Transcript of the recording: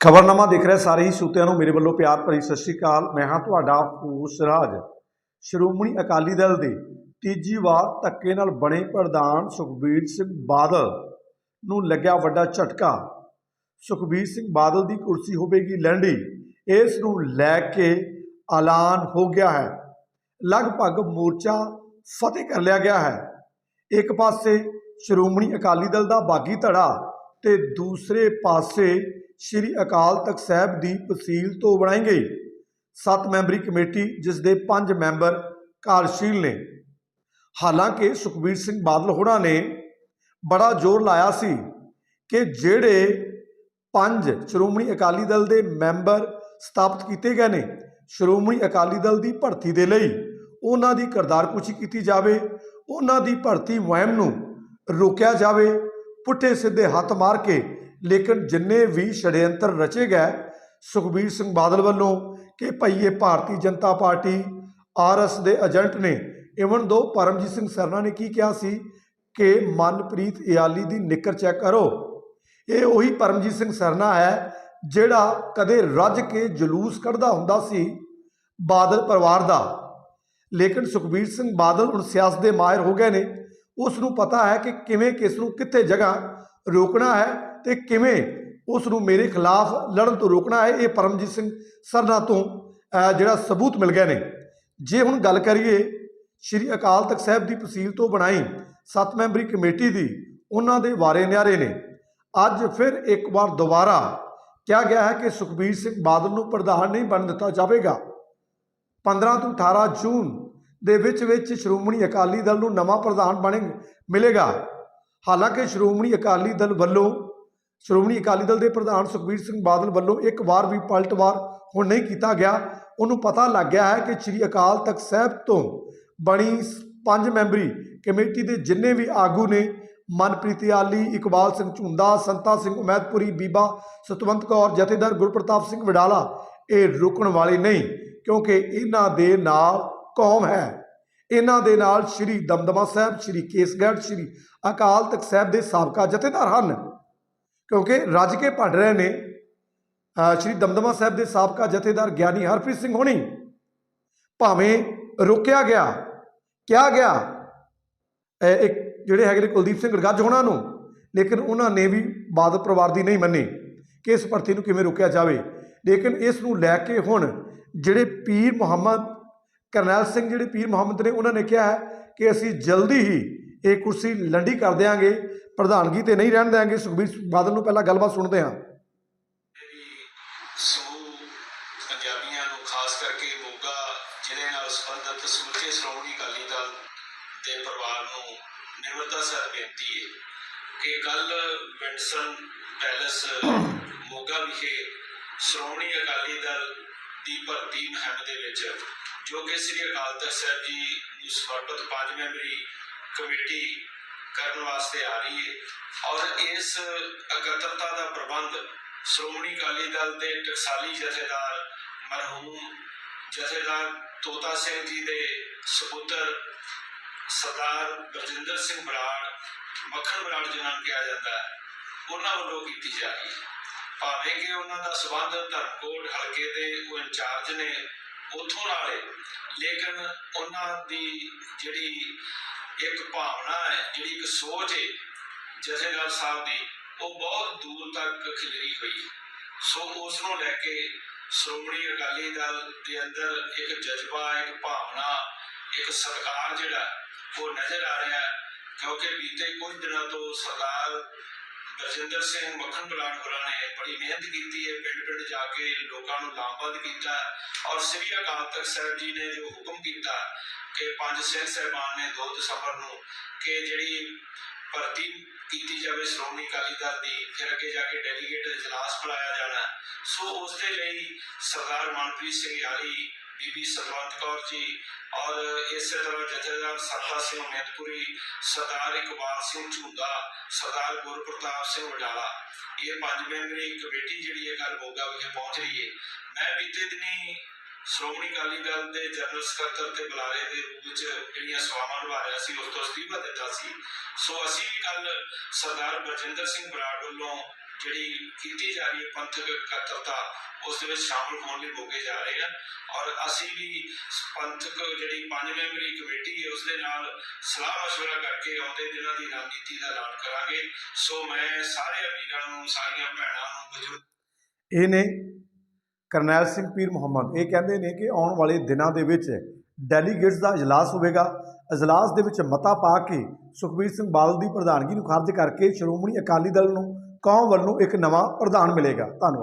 ਖਬਰਨਾਮਾ ਦੇਖ ਰਹੇ ਸਾਰੇ ਹੀ ਸਰੋਤਿਆਂ ਨੂੰ ਮੇਰੇ ਵੱਲੋਂ ਪਿਆਰ ਭਰੀ ਸਤਿ ਸ਼੍ਰੀ ਅਕਾਲ। ਮੈਂ ਹਾਂ ਤੁਹਾਡਾ ਫੂਸ ਰਾਜ। ਸ਼੍ਰੋਮਣੀ ਅਕਾਲੀ ਦਲ ਦੇ ਤੀਜੀ ਵਾਰ ਧੱਕੇ ਨਾਲ ਬਣੇ ਪ੍ਰਧਾਨ ਸੁਖਬੀਰ ਸਿੰਘ ਬਾਦਲ ਨੂੰ ਲੱਗਿਆ ਵੱਡਾ ਝਟਕਾ। ਸੁਖਬੀਰ ਸਿੰਘ ਬਾਦਲ ਦੀ ਕੁਰਸੀ ਹੋਵੇਗੀ ਲੰਡੀ। ਇਸ ਨੂੰ ਲੈ ਕੇ ਐਲਾਨ ਹੋ ਗਿਆ ਹੈ। ਲਗਭਗ ਮੋਰਚਾ ਫਤਿਹ ਕਰ ਲਿਆ ਗਿਆ ਹੈ। ਇੱਕ ਪਾਸੇ ਸ਼੍ਰੋਮਣੀ ਅਕਾਲੀ ਦਲ ਦਾ ਬਾਗੀ ਧੜਾ ਤੇ ਦੂਸਰੇ ਪਾਸੇ ਸ਼੍ਰੀ ਅਕਾਲ ਤਖਤ ਸਾਹਿਬ ਦੀ ਤਹਿਸੀਲ ਤੋਂ ਬਣਾਈ ਗਈ। ਸੱਤ ਮੈਂਬਰੀ ਕਮੇਟੀ ਜਿਸ ਦੇ ਪੰਜ ਮੈਂਬਰ ਕਾਰਜਸ਼ੀਲ ਨੇ। ਹਾਲਾਂਕਿ ਸੁਖਬੀਰ ਸਿੰਘ ਬਾਦਲ ਹੋਣਾ ਨੇ ਬੜਾ ਜ਼ੋਰ ਲਾਇਆ ਸੀ ਕਿ ਜਿਹੜੇ ਪੰਜ ਸ਼੍ਰੋਮਣੀ ਅਕਾਲੀ ਦਲ ਦੇ ਮੈਂਬਰ ਸਥਾਪਿਤ ਕੀਤੇ ਗਏ ਨੇ, ਸ਼੍ਰੋਮਣੀ ਅਕਾਲੀ ਦਲ ਦੀ ਭਰਤੀ ਦੇ ਲਈ ਉਹਨਾਂ ਦੀ ਕਰਤਾਰਕੁਸ਼ੀ ਕੀਤੀ ਜਾਵੇ, ਉਹਨਾਂ ਦੀ ਭਰਤੀ ਮੁਹਿੰਮ ਨੂੰ ਰੋਕਿਆ ਜਾਵੇ, ਪੁੱਠੇ ਸਿੱਧੇ ਹੱਥ ਮਾਰ ਕੇ ਲੇਕਿਨ ਜਿੰਨੇ ਵੀ ਛੜਯੰਤਰ ਰਚੇ ਗਏ, ਸੁਖਬੀਰ ਸਿੰਘ ਬਾਦਲ ਵੱਲੋਂ ਕਿ ਭਈ ਇਹ ਭਾਰਤੀ ਜਨਤਾ ਪਾਰਟੀ ਆਰਐਸ ਦੇ ਏਜੰਟ ਨੇ ਇਵਨ ਦੋ ਪਰਮਜੀਤ ਸਿੰਘ ਸਰਨਾ ਨੇ ਕੀ ਕਿਹਾ ਸੀ ਕਿ ਮਨਪ੍ਰੀਤ ਇਆਲੀ ਦੀ ਨਿੱਕਰ ਚੈੱਕ ਕਰੋ। ਇਹ ਉਹੀ ਪਰਮਜੀਤ ਸਿੰਘ ਸਰਨਾ ਹੈ ਜਿਹੜਾ ਕਦੇ ਰੱਜ ਕੇ ਜਲੂਸ ਕੱਢਦਾ ਹੁੰਦਾ ਸੀ ਬਾਦਲ ਪਰਿਵਾਰ ਦਾ। ਲੇਕਿਨ ਸੁਖਬੀਰ ਸਿੰਘ ਬਾਦਲ ਹੁਣ ਸਿਆਸਤ ਦੇ ਮਾਹਿਰ ਹੋ ਗਏ ਨੇ। ਉਸ ਨੂੰ ਪਤਾ ਹੈ ਕਿ ਕਿਵੇਂ ਕਿਸ ਨੂੰ ਕਿੱਥੇ ਜਗ੍ਹਾ ਰੋਕਣਾ ਹੈ ਤੇ ਕਿਵੇਂ ਉਸ ਨੂੰ ਮੇਰੇ ਖਿਲਾਫ ਲੜਨ ਤੋਂ ਰੋਕਣਾ ਹੈ? ਇਹ ਪਰਮਜੀਤ ਸਿੰਘ ਸਰਨਾ ਤੋਂ ਜਿਹੜਾ ਸਬੂਤ ਮਿਲ ਗਏ ਨੇ। ਜੇ ਹੁਣ ਗੱਲ ਕਰੀਏ, ਸ਼੍ਰੀ ਅਕਾਲ ਤਖਤ ਸਾਹਿਬ ਦੀ ਤਹਿਸੀਲ ਤੋਂ ਬਣਾਈ ਸੱਤ ਮੈਂਬਰੀ ਕਮੇਟੀ ਦੀ, ਉਹਨਾਂ ਦੇ ਵਾਰੇ ਨਿਆਰੇ ਨੇ। ਅੱਜ ਫਿਰ ਇੱਕ ਵਾਰ ਦੁਬਾਰਾ ਕਿਹਾ ਗਿਆ ਹੈ ਕਿ ਸੁਖਬੀਰ ਸਿੰਘ ਬਾਦਲ ਨੂੰ ਪ੍ਰਧਾਨ ਨਹੀਂ ਬਣ ਦਿੱਤਾ ਜਾਵੇਗਾ। 15 ਤੋਂ 18 ਜੂਨ ਦੇ ਵਿੱਚ ਵਿੱਚ ਸ਼੍ਰੋਮਣੀ ਅਕਾਲੀ ਦਲ ਨੂੰ ਨਵਾਂ ਪ੍ਰਧਾਨ ਬਣੇ, ਮਿਲੇਗਾ। ਹਾਲਾਂਕਿ ਸ਼੍ਰੋਮਣੀ ਅਕਾਲੀ ਦਲ ਵੱਲੋਂ ਸ਼੍ਰੋਮਣੀ ਅਕਾਲੀ ਦਲ ਦੇ ਪ੍ਰਧਾਨ ਸੁਖਬੀਰ ਸਿੰਘ ਬਾਦਲ ਵੱਲੋਂ ਇੱਕ ਵਾਰ ਵੀ ਪਲਟਵਾਰ ਹੁਣ ਨਹੀਂ ਕੀਤਾ ਗਿਆ। ਉਹਨੂੰ ਪਤਾ ਲੱਗ ਗਿਆ ਹੈ ਕਿ ਸ੍ਰੀ ਅਕਾਲ ਤਖਤ ਸਾਹਿਬ ਤੋਂ ਬਣੀ ਪੰਜ ਮੈਂਬਰੀ ਕਮੇਟੀ ਦੇ ਜਿੰਨੇ ਵੀ ਆਗੂ ਨੇ, ਮਨਪ੍ਰੀਤ ਆਲੀ ਇਕਬਾਲ ਸਿੰਘ ਝੁੰਦਾ ਸੰਤਾ ਸਿੰਘ ਉਮੈਦਪੁਰੀ, ਬੀਬਾ ਸਤਵੰਤ ਕੌਰ, ਜਥੇਦਾਰ ਗੁਰਪ੍ਰਤਾਪ ਸਿੰਘ ਵਡਾਲਾ, ਇਹ ਰੁਕਣ ਵਾਲੇ ਨਹੀਂ ਕਿਉਂਕਿ ਇਹਨਾਂ ਦੇ ਨਾਲ ਕੌਮ ਹੈ। ਇਹਨਾਂ ਦੇ ਨਾਲ ਸ਼੍ਰੀ ਦਮਦਮਾ ਸਾਹਿਬ, ਸ਼੍ਰੀ ਕੇਸਗੜ੍ਹ, ਸ਼੍ਰੀ ਅਕਾਲ ਤਖਤ ਸਾਹਿਬ ਦੇ ਸਾਬਕਾ ਜਥੇਦਾਰ ਹਨ। ਕਿਉਂਕਿ ਰੱਜ ਕੇ ਭੰਡ ਰਹੇ ਨੇ ਸ਼੍ਰੀ ਦਮਦਮਾ ਸਾਹਿਬ ਦੇ ਸਾਬਕਾ ਜਥੇਦਾਰ ਗਿਆਨੀ ਹਰਪ੍ਰੀਤ ਸਿੰਘ ਹੋਣੀ। ਭਾਵੇਂ ਰੋਕਿਆ ਗਿਆ, ਕਿਹਾ ਗਿਆ ਇੱਕ ਜਿਹੜੇ ਹੈਗੇ ਨੇ ਕੁਲਦੀਪ ਸਿੰਘ ਗੱਜ ਹੋਣਾ ਨੂੰ, ਲੇਕਿਨ ਉਹਨਾਂ ਨੇ ਵੀ ਬਾਦਲ ਪਰਿਵਾਰ ਦੀ ਨਹੀਂ ਮੰਨੀ ਕਿ ਇਸ ਭਰਤੀ ਨੂੰ ਕਿਵੇਂ ਰੋਕਿਆ ਜਾਵੇ। ਲੇਕਿਨ ਇਸ ਨੂੰ ਲੈ ਕੇ ਹੁਣ ਜਿਹੜੇ ਪੀਰ ਮੁਹੰਮਦ, ਕਰਨੈਲ ਸਿੰਘ, ਜਿਹੜੇ ਪੀਰ ਮੁਹੰਮਦ ਨੇ, ਉਹਨਾਂ ਨੇ ਕਿਹਾ ਹੈ ਕਿ ਅਸੀਂ ਜਲਦੀ ਹੀ ਇਹ ਕੁਰਸੀ ਲੰਡੀ ਕਰ ਦਿਆਂਗੇ। ਪ੍ਰਧਾਨਗੀ ਤੇ ਨਹੀਂ ਰਹਿਣ ਦਿਆਂਗੇ, ਸੁਖਬੀਰ ਬਾਦਲ ਨੂੰ ਪਹਿਲਾਂ ਗੱਲਬਾਤ ਸੁਣਦੇ ਹਾਂ। ਪੰਜਾਬੀਆਂ ਨੂੰ ਖਾਸ ਕਰਕੇ ਮੋਗਾ ਜ਼ਿਲ੍ਹੇ ਨਾਲ ਸੰਬੰਧਿਤ ਸਮੁੱਚੇ ਸ਼੍ਰੋਮਣੀ ਅਕਾਲੀ ਦਲ ਦੇ ਪਰਿਵਾਰ ਨੂੰ ਨਿਮਰਤਾ ਸਹਿਤ ਬੇਨਤੀ ਹੈ ਕਿ ਕੱਲ ਵਿੰਡਸਨ ਪੈਲਸ ਮੋਗਾ ਵਿਖੇ ਸ਼੍ਰੋਮਣੀ ਅਕਾਲੀ ਦਲ ਦੀ ਭਰਤੀ ਮੁਹਿੰਮ ਦੇ ਵਿੱਚ ਜੋ ਕਿ ਸ੍ਰੀ ਅਕਾਲ ਤਖਤ ਸਾਹਿਬ ਜੀ ਨੂੰ ਸਮਰਪਿਤ ਪੰਜ ਮੈਂਬਰੀ ਕਮੇਟੀ ਕਰਨ ਵਾਸਤੇ ਆ ਰਹੀ ਹੈ ਔਰ ਇਸ ਇਕੱਤਰਤਾ ਦਾ ਪ੍ਰਬੰਧ ਸ਼੍ਰੋਮਣੀ ਅਕਾਲੀ ਦਲ ਦੇ ਟਕਸਾਲੀ ਜਥੇਦਾਰ ਮਰਹੂਮ ਜਥੇਦਾਰ ਤੋਤਾ ਸਿੰਘ ਜੀ ਦੇ ਸਪੁੱਤਰ ਸਰਦਾਰ ਬਰਜਿੰਦਰ ਸਿੰਘ ਬਰਾੜ, ਮੱਖਣ ਬਰਾੜ ਜਿਨ੍ਹਾਂ ਨੂੰ ਕਿਹਾ ਜਾਂਦਾ ਹੈ, ਉਹਨਾਂ ਵੱਲੋਂ ਕੀਤੀ ਜਾ ਰਹੀ ਹੈ। ਭਾਵੇਂ ਕਿ ਉਹਨਾਂ ਦਾ ਸਬੰਧ ਧਰਮਕੋਟ ਹਲਕੇ ਦੇ ਉਹ ਇੰਚਾਰਜ ਨੇ, ਉਥੋਂ ਨਾਲੇ ਲੇਕਿਨ ਉਹਨਾਂ ਦੀ ਜਿਹੜੀ ਇੱਕ ਭਾਵਨਾ ਹੈ, ਜਿਹੜੀ ਇੱਕ ਸੋਚ ਹੈ, ਜਥੇਦਾਰ ਸਾਹਿਬ ਦੀ, ਉਹ ਬਹੁਤ ਦੂਰ ਤੱਕ ਖਿਲਰੀ ਹੋਈ ਸੋ ਉਸ ਨੂੰ ਲੈ ਕੇ ਸ਼੍ਰੋਮਣੀ ਅਕਾਲੀ ਦਲ ਦੇ ਅੰਦਰ ਇੱਕ ਜਜ਼ਬਾ, ਇੱਕ ਭਾਵਨਾ, ਇੱਕ ਸਤਿਕਾਰ ਜਿਹੜਾ, ਉਹ ਨਜ਼ਰ ਆ ਰਿਹਾ ਕਿਉਂਕਿ ਬੀਤੇ ਕੁਝ ਦਿਨਾਂ ਤੋਂ ਸਰਦਾਰ ਬਰਜਿੰਦਰ ਸਿੰਘ ਮੱਖਣ ਬਲਾਨ ਹੋਰਾਂ ਨੇ ਬੜੀ ਮਿਹਨਤ ਕੀਤੀ ਹੈ ਪਿੰਡ ਪਿੰਡ ਜਾ ਕੇ ਲੋਕਾਂ ਨੂੰ ਲਾਮਬੰਦ ਕੀਤਾ ਔਰ ਸ੍ਰੀ ਅਕਾਲ ਤਖਤ ਸਾਹਿਬ ਜੀ ਨੇ ਜੋ ਹੁਕਮ ਕੀਤਾ ਕਿ ਪੰਜ ਸਿੰਘ ਸਾਹਿਬਾਨ ਨੇ 2 ਦਸੰਬਰ ਨੂੰ ਕਿ ਜਿਹੜੀ ਭਰਤੀ ਕੀਤੀ ਜਾਵੇ ਸ਼੍ਰੋਮਣੀ ਅਕਾਲੀ ਦਲ ਦੀ, ਫਿਰ ਅੱਗੇ ਜਾ ਕੇ ਡੈਲੀਗੇਟ ਇਜਲਾਸ ਬੁਲਾਇਆ ਜਾਣਾ। ਸੋ ਉਸ ਦੇ ਲਈ ਸਰਦਾਰ ਮਨਪ੍ਰੀਤ ਸਿੰਘ ਯਾਰੀ ਬੀਬੀ ਸਤਵੰਤ ਕੌਰ ਜੀ ਔਰ ਇਸੇ ਤਰ੍ਹਾਂ ਜਥੇਦਾਰ ਸਰਦਾ ਸਿੰਘ ਮਹਿਤਪੁਰੀ ਸਰਦਾਰ ਇਕਬਾਲ ਸਿੰਘ ਝੁੰਦਾ, ਸਰਦਾਰ ਗੁਰਪ੍ਰਤਾਪ ਸਿੰਘ ਵਡਾਲਾ। ਇਹ ਪੰਜ ਮੈਂਬਰੀ ਕਮੇਟੀ ਜਿਹੜੀ ਹੈ ਕੱਲ ਮੋਗਾ ਵਿਖੇ ਪਹੁੰਚ ਰਹੀ ਹੈ। ਮੈਂ ਬੀਤੇ ਦਿਨੀ ਸ਼੍ਰੋਮਣੀ ਅਕਾਲੀ ਦਲ ਦੇ ਜਨਰਲ ਸਕੱਤਰ ਤੇ ਬੁਲਾਰੇ ਦੇ ਰੂਪ ਵਿੱਚ ਜਿਹੜੀਆਂ ਸੇਵਾਵਾਂ ਨਿਭਾ ਰਿਹਾ ਸੀ, ਉਸ ਤੋਂ ਅਸਤੀਫਾ ਦਿੱਤਾ ਸੀ। ਸੋ ਅਸੀਂ ਵੀ ਕੱਲ ਸਰਦਾਰ ਬਰਜਿੰਦਰ ਸਿੰਘ ਬਰਾੜ ਵੱਲੋਂ ਜਿਹੜੀ ਕੀਤੀ ਜਾ ਰਹੀ ਹੈ ਪੰਥਕ ਇਕੱਤਰਤਾ, ਉਸ ਦੇ ਵਿੱਚ ਸ਼ਾਮਲ ਹੋਣ ਲਈ ਮੋਗੇ ਜਾ ਰਹੇ ਹਨ ਔਰ ਅਸੀਂ ਵੀ ਪੰਥਕ ਜਿਹੜੀ ਪੰਜ ਮੈਂਬਰੀ ਕਮੇਟੀ ਹੈ, ਉਸ ਦੇ ਨਾਲ ਸਲਾਹ ਮਸ਼ਵਰਾ ਕਰਕੇ ਆਉਂਦੇ ਦਿਨਾਂ ਦੀ ਰਣਨੀਤੀ ਦਾ ਐਲਾਨ ਕਰਾਂਗੇ। ਸੋ ਮੈਂ ਸਾਰੇ ਵੀਰਾਂ ਨੂੰ, ਸਾਰੀਆਂ ਭੈਣਾਂ ਨੂੰ, ਬਜ਼ੁਰਗ ਇਹ ਨੇ ਕਰਨੈਲ ਸਿੰਘ ਪੀਰ ਮੁਹੰਮਦ, ਇਹ ਕਹਿੰਦੇ ਨੇ ਕਿ ਆਉਣ ਵਾਲੇ ਦਿਨਾਂ ਦੇ ਵਿੱਚ ਡੈਲੀਗੇਟਸ ਦਾ ਇਜਲਾਸ ਹੋਵੇਗਾ। ਇਜਲਾਸ ਦੇ ਵਿੱਚ ਮਤਾ ਪਾ ਕੇ ਸੁਖਬੀਰ ਸਿੰਘ ਬਾਦਲ ਦੀ ਪ੍ਰਧਾਨਗੀ ਨੂੰ ਖਾਰਜ ਕਰਕੇ ਸ਼੍ਰੋਮਣੀ ਅਕਾਲੀ ਦਲ ਨੂੰ ਕੌਮ ਵੱਲੋਂ ਇੱਕ ਨਵਾਂ ਪ੍ਰਧਾਨ ਮਿਲੇਗਾ। ਧੰਨਵਾਦ।